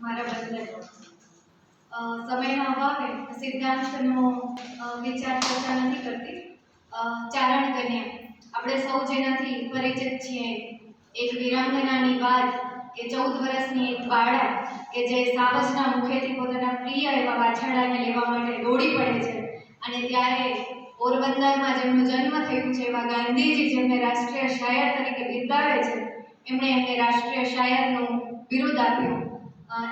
મારા બદલે. અ, સમયના અભાવે સિદ્ધાંતનો વિચાર ચર્ચા નથી કરતી. ચારણ કન્યા. આપણે સૌ જેનાથી પરિચિત છીએ. એક વિરાંગનાની વાત કે ચૌદ વર્ષની એક બાળા કે જે સાવજના મુખેથી પોતાના પ્રિય એવા વાછરડાને લેવા માટે દોડી પડે છે. અને ત્યારે પોરબંદરમાં જેમનો જન્મ થયું છે એવા ગાંધીજી જેમને રાષ્ટ્રીય શાયર તરીકે બિરદાવે છે એમણે એમને રાષ્ટ્રીય શાયરનું બિરુદ આપ્યું.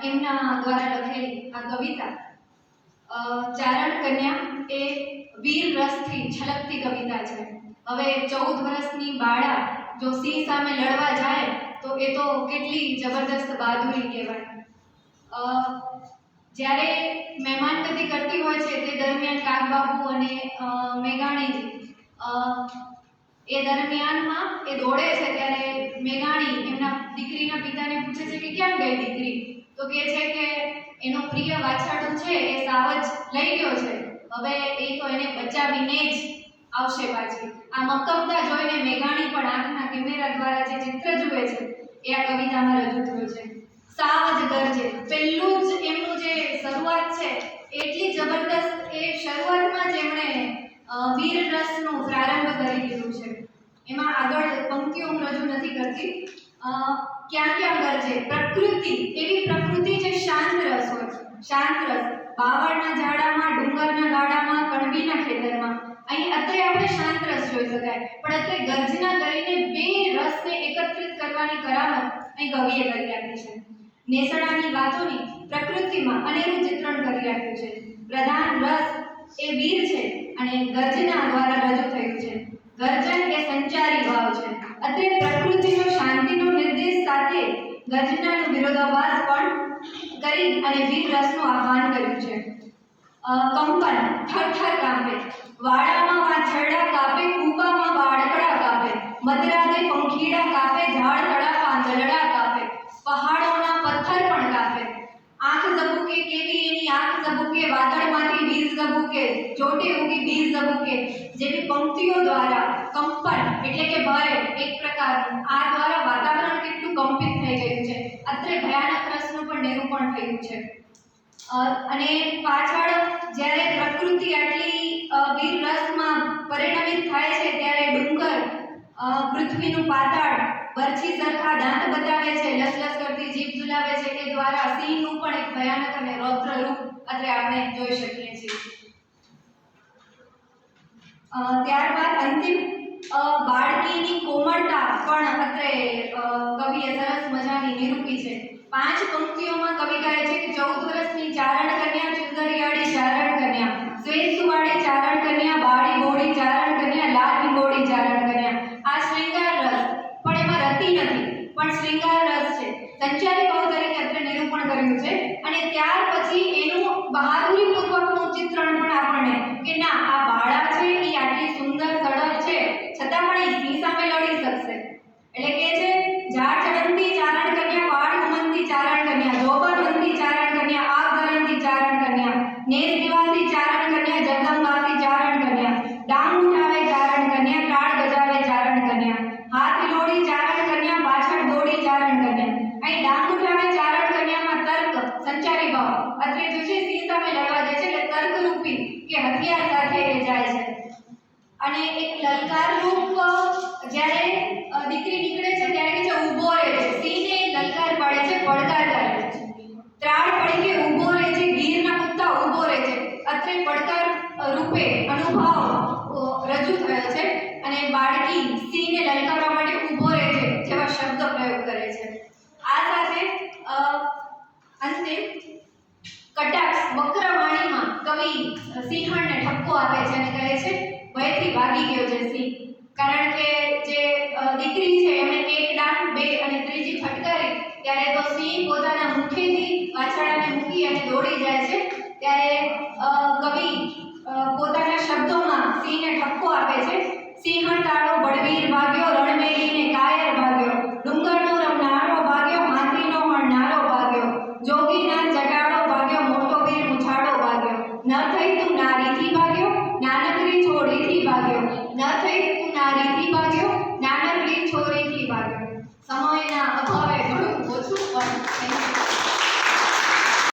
એમના દ્વારા લખેલી આ કવિતા. ચારણ કન્યા એ વીર રસથી છલકતી કવિતા છે. હવે ચૌદ વર્ષની બાળા જો સિંહ સામે લડવા જાય, તો એ તો કેટલી જબરદસ્ત બહાદુરી કહેવાય. જ્યારે જ્યારે મહેમાનગતિ કરતી હોય છે, તે દરમિયાન કાગબાબુ અને મેઘાણીજી એ દરમિયાનમાં એ દોડે છે, ત્યારે મેઘાણી એમના દીકરીના પિતાને પૂછે છે કે ક્યાં ગઈ દીકરી તો કહે છે કે એનો પ્રિય વાછરડું છે એ સાવજ લઈ ગયો છે. હવે એ તો એને બચાવીને જ આવશે પાછી. આ મક્કમતા જોઈને મેઘાણી પણ આંખના કેમેરા દ્વારા જે ચિત્ર જુએ છે, એ આ કવિતામાં રજૂ થયું છે. સાવજ ગરજે પહેલું જ એમનું જે શરૂઆત છે, એટલી જબરદસ્ત એ શરૂઆતમાં જ એમણે વીર રસનો પ્રારંભ કરી દીધું છે. એમાં આગળ પંક્તિઓ હું રજૂ નથી કરતી. ક્યાં ક્યાં છે? પ્રકૃતિ. એવી પ્રકૃતિ જે શાંત રસ હોય શાંત રસ. બાવળના ઝાડામાં, ડુંગરના ગાડામાં કણબીના ખેતરમાં. અહીં અત્યારે આપણે શાંત રસ જોઈ શકાય. પણ અત્યારે ગર્જના કરીને બે રસને એકત્રિત કરવાની કરામત અહીં કવિએ કરી આપી છે. નેસડાની વાતોની પ્રકૃતિમાં અનેરું ચિત્રણ કરી આપ્યું છે. પ્રધાન રસ એ વીર છે અને ગર્જના દ્વારા રજૂ થયું છે. ગર્જન એ સંચારી છે અત્રે પ્રકૃતિનો શાંતિનો નિર્દેશ સાથે ગર્જનાનો વિરોધાભાસ પણ કરી અને વીર રસનું આહ્વાન કર્યું છે. કંપન થરથર કાપે. વાડામાં વાછરડા કાપે, કૂપામાં વાડકડા કાપે. મદરાદે પંખીડા કાપે, ઝાડ તળા પાંદડા કાપે. પહાડોના પથ્થર પણ કાપે. આંખ ઝબુકે કેવી, એની આંખ ઝબુકે, વાદળમાંથી વીજ ઝબુકે. ચોટે ઉગી બીજ ઝબૂકે. જેવી પંક્તિઓ દ્વારા કંપન એટલે કે ભય એક પ્રકારનું, આ દ્વારા વાતાવરણ કેટલું કંપિત થઈ ગયું છે. અત્રે ભયાનક રસનું પણ નિરૂપણ થયું છે. અને પાછળ જ્યારે પ્રકૃતિ આટલી વીર રસમાં પરિણમિત થાય છે ત્યારે ડુંગર પૃથ્વીનું પાતાળ બરછી સરખા દાંત બતાવે છે, લસલસ કરતી જીભ ઝુલાવે છે તે દ્વારા સિંહનું પણ એક ભયાનક અને રૌદ્ર રૂપ અત્રે આપણે જોઈ શકીએ છીએ. ત્યારબાદ અંતિમ બાળકીની કોમળતા પણ અત્રે કવિએ સરસ મજાની નિરૂપી છે. પાંચ પંક્તિઓમાં કવિ કહે છે કે ચૌદ વર્ષની ચારણ કન્યા, ચુંદરિયાળી ચારણ કન્યા શ્વેત સુવાળી ચારણ કન્યા, બાળી બોળી ચારણ કન્યા, લાલ બોળી ચારણ કન્યા. આ શ્રૃંગાર રસ, પણ એમાં રતિ નથી, પણ શ્રૃંગાર રસ છે. સંચારી ભાવ તરીકે અત્રે નિરૂપણ કર્યું છે. અને ત્યાર પછી એનું બહાદુરીપૂર્વકનું ચિત્રણ પણ આપણને કે ના આ બાળા છે એ આટલી સુંદર સડક છે છતાં પણ એ સિંહ સામે લડી શકશે એટલે કે છે ઝાડ ચડંતી ચારણ કન્યા વાડ ઘુમંતી ચારણ કન્યા જોબર બંધી ચારણ કન્યા આગ ધરંતી ચારણ કન્યા નેસ નિવાસી ચારણ કન્યા જગદંબાસી ચારણ કન્યા ડાંગ ઉઠાવે ચારણ કન્યા કાળ ગજાવે ચારણ કન્યા હાથ લોડી ચારણ કન્યા પાછળ દોડી ચારણ કન્યા અહીં ડાંગ ઉઠાવે ચારણ કન્યામાં તર્ક ભાવ અત્રે જો છે સિંહ સામે લડવા જાય છે એટલે તર્કરૂપી કે હથિયાર સાથે એ જાય છે. અને એક લલકાર રૂપ જ્યારે દીકરી નીકળે છે ત્યારે કે ઊભો રહે છે. સિંહને લલકાર પાડે છે, પડકાર કરે છે. ત્રાળ પડી કે ઊભો રહે છે, ગીરના કુત્તા ઊભો રહે છે. અત્રે પડકાર રૂપે અનુભવ રજૂ થયો છે. અને બાળકી સિંહને લલકારવા માટે ઊભો રહે છે, જેવા શબ્દ પ્રયોગ કરે છે. આ સાથે અંતે કટાક્ષ વક્રવાણીમાં કવિ સિંહણને ઠપકો આપે છે અને કહે છે, ભયથી ભાગી ગયો છે સિંહ. કારણ કે જે દીકરી છે, એમણે એક ડાંગ બે અને ત્રીજી ફટકારી, ત્યારે તો સિંહ પોતાના મુઠ્ઠીથી વાછડાને મૂકી અને દોડી જાય છે. ત્યારે કવિ પોતાના શબ્દોમાં સિંહને ઠપકો આપે છે. સિંહણ not taking